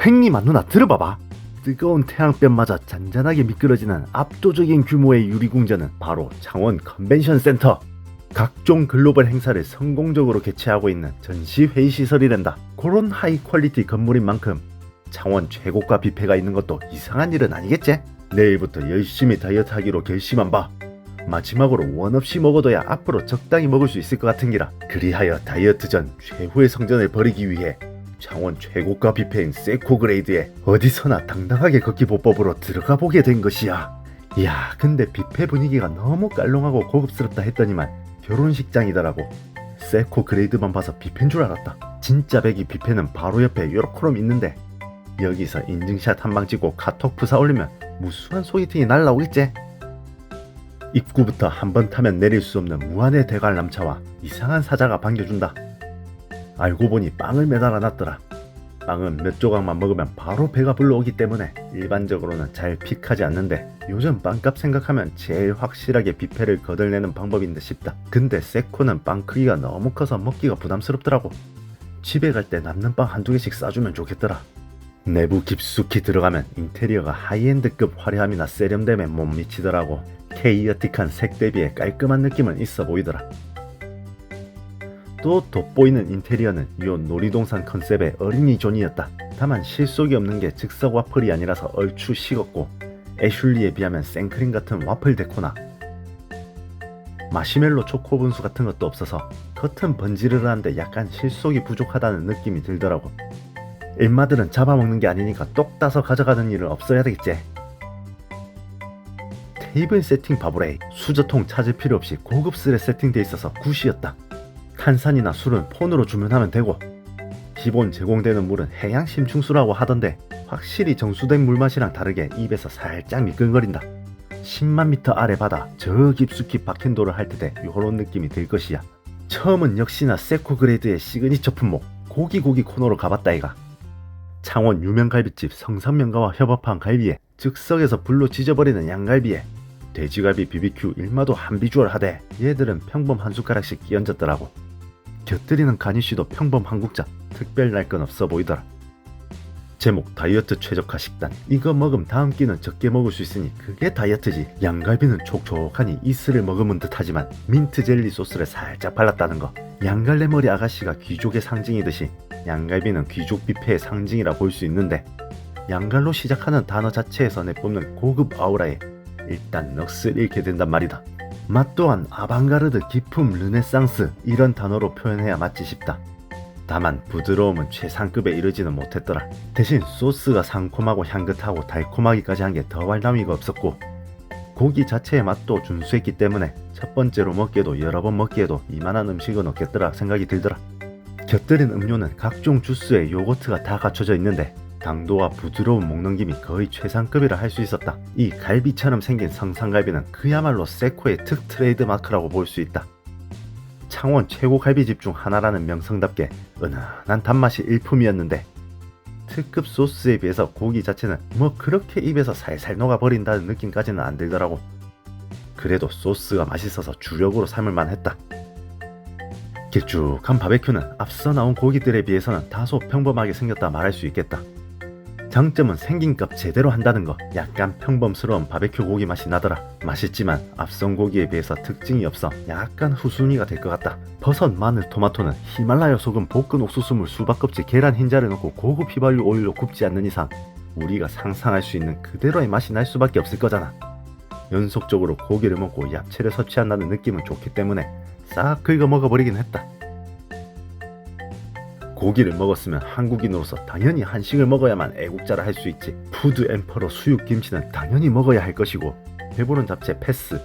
행님아 누나 들어봐봐. 뜨거운 태양볕 맞아 잔잔하게 미끄러지는 압도적인 규모의 유리궁전은 바로 창원 컨벤션 센터. 각종 글로벌 행사를 성공적으로 개최하고 있는 전시 회의 시설이 된다. 그런 하이 퀄리티 건물인 만큼 창원 최고가 뷔페가 있는 것도 이상한 일은 아니겠지? 내일부터 열심히 다이어트 하기로 결심한 바. 마지막으로 원 없이 먹어둬야 앞으로 적당히 먹을 수 있을 것 같은 기라. 그리하여 다이어트 전 최후의 성전을 벌이기 위해 창원 최고가 뷔페인 세코 그레이드에 어디서나 당당하게 걷기 보법으로 들어가 보게 된 것이야. 이야, 근데 뷔페 분위기가 너무 깔롱하고 고급스럽다 했더니만 결혼식장이더라고. 세코 그레이드만 봐서 뷔페인 줄 알았다. 진짜 배기 뷔페는 바로 옆에 요렇게럼 있는데 여기서 인증샷 한 방 찍고 카톡 부사 올리면 무수한 소개팅이 날라오겠지? 입구부터 한 번 타면 내릴 수 없는 무한의 대관람차와 이상한 사자가 반겨준다. 알고 보니 빵을 매달아 놨더라. 빵은 몇 조각만 먹으면 바로 배가 불러오기 때문에 일반적으로는 잘 픽하지 않는데 요즘 빵값 생각하면 제일 확실하게 뷔페를 거들내는 방법인 듯 싶다. 근데 세코는 빵 크기가 너무 커서 먹기가 부담스럽더라고. 집에 갈 때 남는 빵 한두 개씩 싸주면 좋겠더라. 내부 깊숙이 들어가면 인테리어가 하이엔드급 화려함이나 세련됨에 못 미치더라고. 케이어틱한 색 대비에 깔끔한 느낌은 있어 보이더라. 또 돋보이는 인테리어는 요 놀이동산 컨셉의 어린이 존이었다. 다만 실속이 없는 게 즉석 와플이 아니라서 얼추 식었고 애슐리에 비하면 생크림 같은 와플 데코나 마시멜로 초코 분수 같은 것도 없어서 겉은 번지르르한데 약간 실속이 부족하다는 느낌이 들더라고. 일마들은 잡아먹는 게 아니니까 똑 따서 가져가는 일은 없어야 되겠지. 테이블 세팅 바보레이 수저통 찾을 필요 없이 고급스레 세팅돼 있어서 굿이었다. 탄산이나 술은 폰으로 주문하면 되고 기본 제공되는 물은 해양 심층수라고 하던데 확실히 정수된 물맛이랑 다르게 입에서 살짝 미끈거린다. 10만 미터 아래 바다 저 깊숙이 박힌도를 할 때에 요런 느낌이 들 것이야. 처음은 역시나 세코 그레이드의 시그니처 품목 고기고기 코너로 가봤다 이가. 창원 유명 갈비집 성산명가와 협업한 갈비에 즉석에서 불로 지져버리는 양갈비에 돼지갈비 BBQ 일마도 한 비주얼 하되 얘들은 평범 한 숟가락씩 끼얹었더라고. 곁들이는 가니쉬도 평범 한국자 특별 날 건 없어 보이더라. 제목 다이어트 최적화 식단 이거 먹음 다음 끼는 적게 먹을 수 있으니 그게 다이어트지 양갈비는 촉촉하니 이슬을 머금은 듯하지만 민트 젤리 소스를 살짝 발랐다는 거 양갈래머리 아가씨가 귀족의 상징이듯이 양갈비는 귀족 뷔페의 상징이라 볼 수 있는데 양갈로 시작하는 단어 자체에서 내뿜는 고급 아우라에 일단 넋을 잃게 된단 말이다. 맛 또한 아방가르드, 기품, 르네상스 이런 단어로 표현해야 맞지 싶다. 다만 부드러움은 최상급에 이르지는 못했더라. 대신 소스가 상콤하고 향긋하고 달콤하기까지 한 게 더할 나위가 없었고 고기 자체의 맛도 준수했기 때문에 첫 번째로 먹기에도 여러 번 먹기에도 이만한 음식은 없겠더라 생각이 들더라. 곁들인 음료는 각종 주스에 요거트가 다 갖춰져 있는데 당도와 부드러운 먹는 김이 거의 최상급이라 할 수 있었다. 이 갈비처럼 생긴 성상갈비는 그야말로 세코의 특 트레이드 마크라고 볼 수 있다. 창원 최고 갈비집 중 하나라는 명성답게 은은한 단맛이 일품이었는데 특급 소스에 비해서 고기 자체는 뭐 그렇게 입에서 살살 녹아버린다는 느낌까지는 안 들더라고. 그래도 소스가 맛있어서 주력으로 삼을만 했다. 길쭉한 바베큐는 앞서 나온 고기들에 비해서는 다소 평범하게 생겼다 말할 수 있겠다. 장점은 생긴 값 제대로 한다는 거. 약간 평범스러운 바베큐 고기 맛이 나더라. 맛있지만 앞선 고기에 비해서 특징이 없어 약간 후순위가 될 것 같다. 버섯, 마늘, 토마토는 히말라야 소금, 볶은 옥수수물, 수박 껍질, 계란 흰자를 넣고 고급 휘발유 오일로 굽지 않는 이상 우리가 상상할 수 있는 그대로의 맛이 날 수밖에 없을 거잖아. 연속적으로 고기를 먹고 야채를 섭취한다는 느낌은 좋기 때문에 싹 긁어 먹어버리긴 했다. 고기를 먹었으면 한국인으로서 당연히 한식을 먹어야만 애국자라 할 수 있지. 푸드 엠퍼러 수육 김치는 당연히 먹어야 할 것이고 배부른 잡채 패스.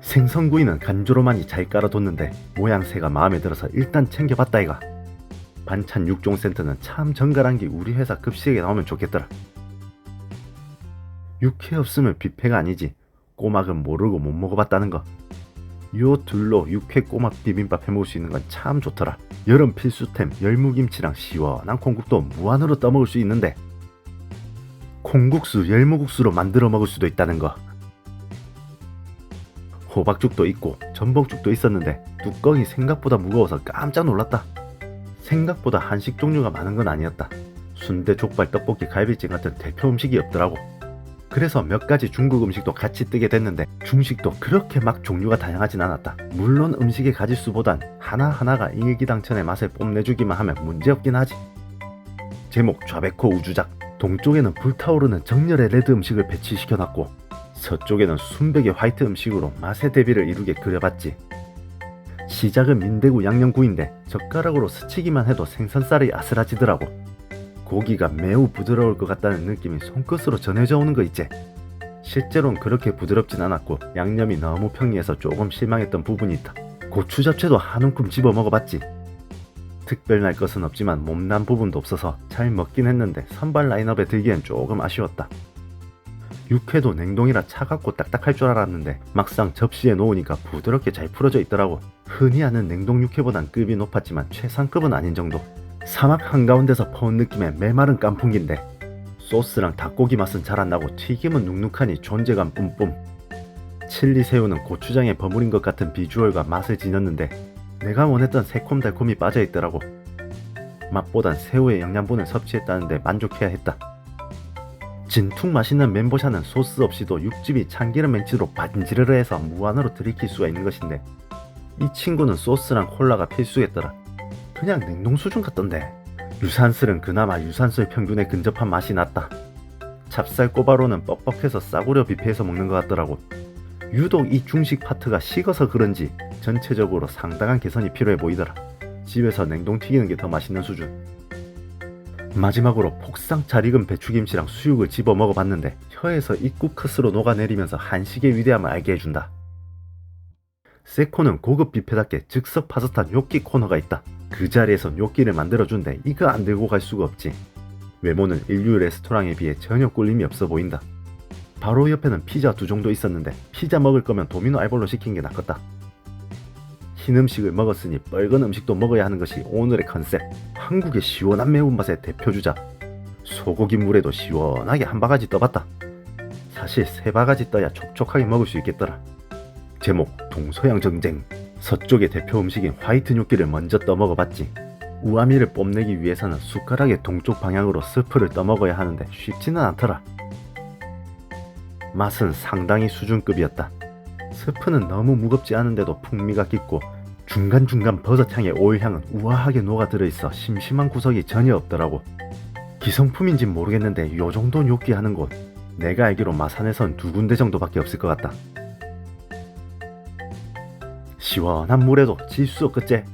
생선구이는 간조로만이 잘 깔아뒀는데 모양새가 마음에 들어서 일단 챙겨봤다 이가. 반찬 6종 세트는 참 정갈한 게 우리 회사 급식에 나오면 좋겠더라. 육회 없으면 뷔페가 아니지. 꼬막은 모르고 못 먹어봤다는 거. 요 둘로 육회 꼬막 비빔밥 해먹을 수 있는 건 참 좋더라. 여름 필수템 열무김치랑 시원한 콩국도 무한으로 떠먹을 수 있는데 콩국수 열무국수로 만들어 먹을 수도 있다는 거. 호박죽도 있고 전복죽도 있었는데 뚜껑이 생각보다 무거워서 깜짝 놀랐다. 생각보다 한식 종류가 많은 건 아니었다. 순대, 족발, 떡볶이, 갈비찜 같은 대표 음식이 없더라고. 그래서 몇 가지 중국 음식도 같이 뜨게 됐는데 중식도 그렇게 막 종류가 다양하진 않았다. 물론 음식의 가짓수보단 하나하나가 일기당천의 맛을 뽐내주기만 하면 문제없긴 하지. 제목 좌베코 우주작 동쪽에는 불타오르는 정열의 레드 음식을 배치시켜놨고 서쪽에는 순백의 화이트 음식으로 맛의 대비를 이루게 그려봤지. 시작은 민대구 양념구이인데 젓가락으로 스치기만 해도 생선살이 아슬아지더라고. 고기가 매우 부드러울 것 같다는 느낌이 손끝으로 전해져 오는 거 있지. 실제로는 그렇게 부드럽진 않았고 양념이 너무 평이해서 조금 실망했던 부분이 있다. 고추 잡채도 한 움큼 집어 먹어봤지. 특별할 것은 없지만 몸난 부분도 없어서 잘 먹긴 했는데 선발 라인업에 들기엔 조금 아쉬웠다. 육회도 냉동이라 차갑고 딱딱할 줄 알았는데 막상 접시에 놓으니까 부드럽게 잘 풀어져 있더라고. 흔히 아는 냉동 육회보단 급이 높았지만 최상급은 아닌 정도. 사막 한가운데서 퍼온 느낌의 메마른 깐풍기인데 소스랑 닭고기 맛은 잘 안 나고 튀김은 눅눅하니 존재감 뿜뿜. 칠리 새우는 고추장에 버무린 것 같은 비주얼과 맛을 지녔는데 내가 원했던 새콤달콤이 빠져있더라고. 맛보단 새우의 영양분을 섭취했다는데 만족해야 했다. 진퉁 맛있는 멘보샤는 소스 없이도 육즙이 참기름 멘치로 반지르르 해서 무한으로 들이킬 수가 있는 것인데 이 친구는 소스랑 콜라가 필수겠더라. 그냥 냉동 수준 같던데. 유산슬은 그나마 유산슬 평균에 근접한 맛이 났다. 찹쌀 꼬바로는 뻑뻑해서 싸구려 뷔페에서 먹는 것 같더라고. 유독 이 중식 파트가 식어서 그런지 전체적으로 상당한 개선이 필요해 보이더라. 집에서 냉동 튀기는 게 더 맛있는 수준. 마지막으로 폭삭 잘 익은 배추김치랑 수육을 집어 먹어봤는데 혀에서 입국 커스로 녹아내리면서 한식의 위대함을 알게 해준다. 세코는 고급 뷔페답게 즉석 파스타 뇨끼 코너가 있다. 그 자리에서 뇨끼를 만들어준데 이거 안 들고 갈 수가 없지. 외모는 인류 레스토랑에 비해 전혀 꿀림이 없어 보인다. 바로 옆에는 피자 두 종도 있었는데 피자 먹을 거면 도미노 알볼로 시킨 게 낫겠다. 흰 음식을 먹었으니 빨간 음식도 먹어야 하는 것이 오늘의 컨셉. 한국의 시원한 매운맛의 대표주자. 소고기 물에도 시원하게 한 바가지 떠봤다. 사실 세 바가지 떠야 촉촉하게 먹을 수 있겠더라. 제목 동서양 정쟁. 서쪽의 대표 음식인 화이트 뇨끼를 먼저 떠먹어봤지. 우아미를 뽐내기 위해서는 숟가락의 동쪽 방향으로 스프를 떠먹어야 하는데 쉽지는 않더라. 맛은 상당히 수준급이었다. 스프는 너무 무겁지 않은데도 풍미가 깊고 중간중간 버섯향의 오일향은 우아하게 녹아들어 있어 심심한 구석이 전혀 없더라고. 기성품인진 모르겠는데 요 정도 뇨끼 하는 곳 내가 알기로 마산에선 두 군데 정도밖에 없을 것 같다. 시원한 물에도 질수 없겠지.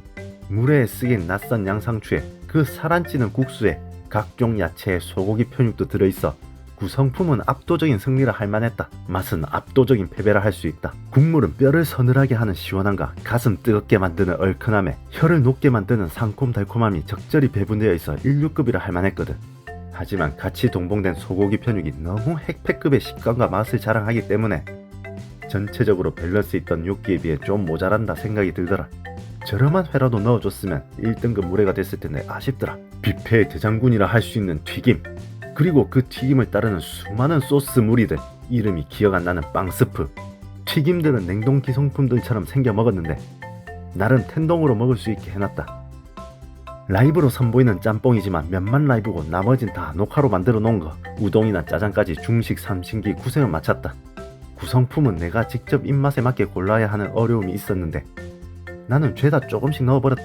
물에 쓰긴 낯선 양상추에 그 살안찌는 국수에 각종 야채에 소고기 편육도 들어있어 구성품은 압도적인 승리라 할 만했다. 맛은 압도적인 패배라 할 수 있다. 국물은 뼈를 서늘하게 하는 시원함과 가슴 뜨겁게 만드는 얼큰함에 혀를 녹게 만드는 상콤달콤함이 적절히 배분되어 있어 인류급이라 할 만했거든. 하지만 같이 동봉된 소고기 편육이 너무 핵패급의 식감과 맛을 자랑하기 때문에 전체적으로 밸런스 있던 요끼에 비해 좀 모자란다 생각이 들더라. 저렴한 회라도 넣어줬으면 1등급 물회가 됐을 텐데 아쉽더라. 뷔페의 대장군이라 할 수 있는 튀김. 그리고 그 튀김을 따르는 수많은 소스 무리들. 이름이 기억 안 나는 빵 스프. 튀김들은 냉동 기성품들처럼 생겨 먹었는데 나름 텐동으로 먹을 수 있게 해놨다. 라이브로 선보이는 짬뽕이지만 몇만 라이브고 나머진 다 녹화로 만들어 놓은 거. 우동이나 짜장까지 중식 삼신기 구색을 맞췄다. 구성품은 내가 직접 입맛에 맞게 골라야 하는 어려움이 있었는데 나는 죄다 조금씩 넣어버렸.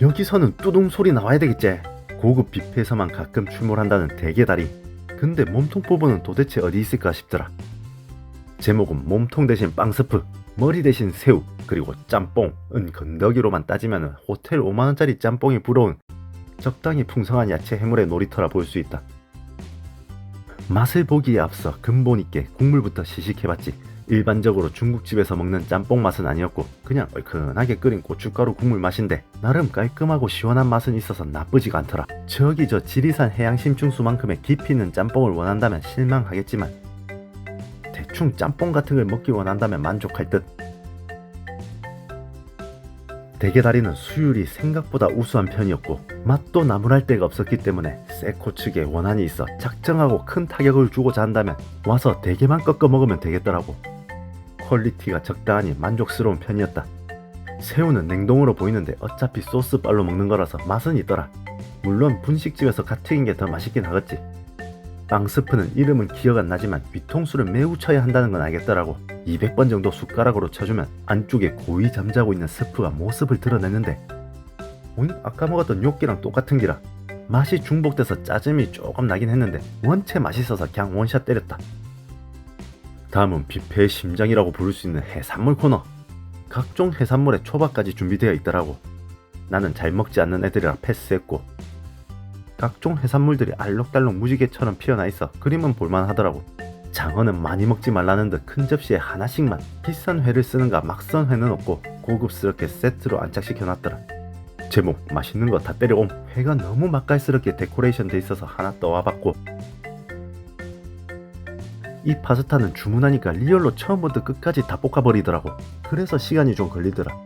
여기서는 뚜둥 소리 나와야 되겠지. 고급 뷔페에서만 가끔 출몰한다는 대게다리. 근데 몸통 부분은 도대체 어디 있을까 싶더라. 제목은 몸통 대신 빵 스프, 머리 대신 새우, 그리고 짬뽕은 건더기로만 따지면 호텔 5만원짜리 짬뽕이 부러운 적당히 풍성한 야채 해물의 놀이터라 볼 수 있다. 맛을 보기에 앞서 근본 있게 국물부터 시식해봤지. 일반적으로 중국집에서 먹는 짬뽕 맛은 아니었고 그냥 얼큰하게 끓인 고춧가루 국물 맛인데 나름 깔끔하고 시원한 맛은 있어서 나쁘지가 않더라. 저기 저 지리산 해양 심충수만큼의 깊이 있는 짬뽕을 원한다면 실망하겠지만 대충 짬뽕 같은 걸 먹기 원한다면 만족할 듯. 대게다리는 수율이 생각보다 우수한 편이었고 맛도 나무랄 데가 없었기 때문에 세코 측에 원한이 있어 작정하고 큰 타격을 주고자 한다면 와서 대게만 꺾어 먹으면 되겠더라고. 퀄리티가 적당하니 만족스러운 편이었다. 새우는 냉동으로 보이는데 어차피 소스빨로 먹는 거라서 맛은 있더라. 물론 분식집에서 갓 튀긴 게 더 맛있긴 하겠지. 빵 스프는 이름은 기억 안 나지만 뒤통수를 매우 쳐야 한다는 건 알겠더라고. 200번 정도 숟가락으로 쳐주면 안쪽에 고이 잠자고 있는 스프가 모습을 드러내는데 오이 아까 먹었던 요끼랑 똑같은 기라. 맛이 중복돼서 짜증이 조금 나긴 했는데 원체 맛있어서 그냥 원샷 때렸다. 다음은 뷔페의 심장이라고 부를 수 있는 해산물 코너. 각종 해산물에 초밥까지 준비되어 있더라고. 나는 잘 먹지 않는 애들이라 패스했고 각종 해산물들이 알록달록 무지개처럼 피어나 있어 그림은 볼만하더라고. 장어는 많이 먹지 말라는 듯 큰 접시에 하나씩만 비싼 회를 쓰는가 막선 회는 없고 고급스럽게 세트로 안착시켜 놨더라. 제목 맛있는 거 다 때려옴. 회가 너무 맛깔스럽게 데코레이션 돼 있어서 하나 떠와봤고. 이 파스타는 주문하니까 리얼로 처음부터 끝까지 다 볶아버리더라고. 그래서 시간이 좀 걸리더라.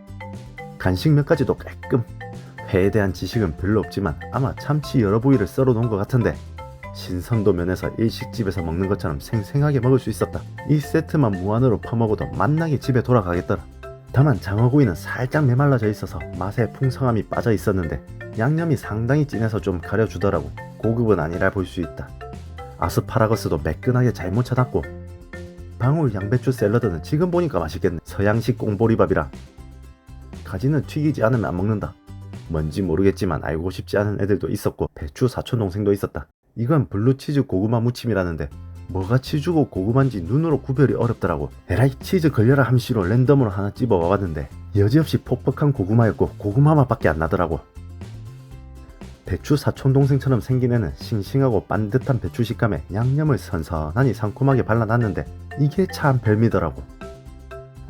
간식 몇 가지도 깔끔. 회에 대한 지식은 별로 없지만 아마 참치 여러 부위를 썰어 놓은 것 같은데 신선도 면에서 일식집에서 먹는 것처럼 생생하게 먹을 수 있었다. 이 세트만 무한으로 퍼먹어도 맛나게 집에 돌아가겠더라 다만 장어구이는 살짝 메말라져 있어서 맛에 풍성함이 빠져 있었는데 양념이 상당히 진해서 좀 가려주더라고. 고급은 아니라 볼 수 있다. 아스파라거스도 매끈하게 잘 묻혀놨고 방울 양배추 샐러드는 지금 보니까 맛있겠네. 서양식 꽁보리밥이라. 가지는 튀기지 않으면 안 먹는다. 뭔지 모르겠지만 알고 싶지 않은 애들도 있었고 배추 사촌 동생도 있었다. 이건 블루치즈 고구마 무침이라는데 뭐가 치즈고 고구마인지 눈으로 구별이 어렵더라고. 에라이 치즈 걸려라 함시로 랜덤으로 하나 집어 와봤는데 여지없이 퍽퍽한 고구마였고 고구마 맛밖에 안 나더라고. 배추 사촌동생처럼 생긴 애는 싱싱하고 반듯한 배추 식감에 양념을 선선하니 상콤하게 발라놨는데 이게 참 별미더라고.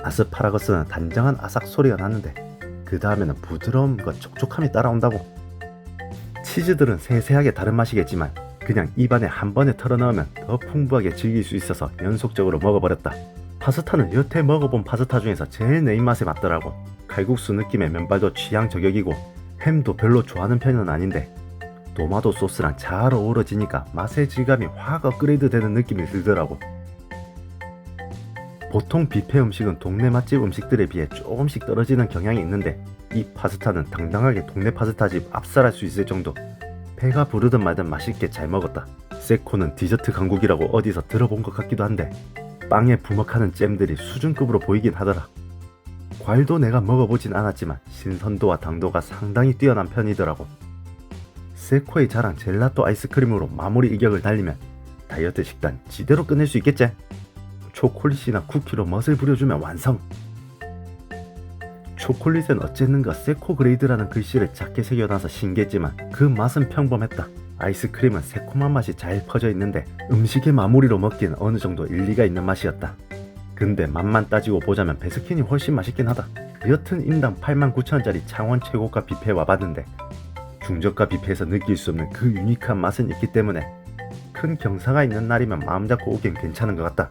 아스파라거스는 단정한 아삭 소리가 나는데 그 다음에는 부드러움과 촉촉함이 따라온다고. 치즈들은 세세하게 다른 맛이겠지만 그냥 입안에 한 번에 털어넣으면 더 풍부하게 즐길 수 있어서 연속적으로 먹어버렸다. 파스타는 여태 먹어본 파스타 중에서 제일 내 입맛에 맞더라고. 칼국수 느낌의 면발도 취향 저격이고 햄도 별로 좋아하는 편은 아닌데 도마도 소스랑 잘 어우러지니까 맛의 질감이 확 업그레이드 되는 느낌이 들더라고. 보통 뷔페 음식은 동네 맛집 음식들에 비해 조금씩 떨어지는 경향이 있는데 이 파스타는 당당하게 동네 파스타집 압살할 수 있을 정도 배가 부르든 말든 맛있게 잘 먹었다. 세코는 디저트 강국이라고 어디서 들어본 것 같기도 한데 빵에 부먹하는 잼들이 수준급으로 보이긴 하더라. 과일도 내가 먹어보진 않았지만 신선도와 당도가 상당히 뛰어난 편이더라고. 세코의 자랑 젤라또 아이스크림으로 마무리 이격을 달리면 다이어트 식단 지대로 끝낼 수 있겠지? 초콜릿이나 쿠키로 멋을 부려주면 완성 초콜릿엔 어쨌는가 세코 그레이드라는 글씨를 작게 새겨놔서 신기했지만 그 맛은 평범했다. 아이스크림은 새콤한 맛이 잘 퍼져 있는데 음식의 마무리로 먹기엔 어느 정도 일리가 있는 맛이었다. 근데 맛만 따지고 보자면 베스킨이 훨씬 맛있긴 하다. 여튼 인당 89,000원짜리 창원 최고가 뷔페 와봤는데 중저가 뷔페에서 느낄 수 없는 그 유니크한 맛은 있기 때문에 큰 경사가 있는 날이면 마음 잡고 오긴 괜찮은 것 같다.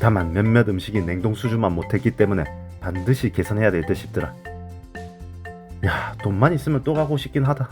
다만 몇몇 음식이 냉동 수준만 못했기 때문에 반드시 개선해야 될 듯 싶더라. 야 돈만 있으면 또 가고 싶긴 하다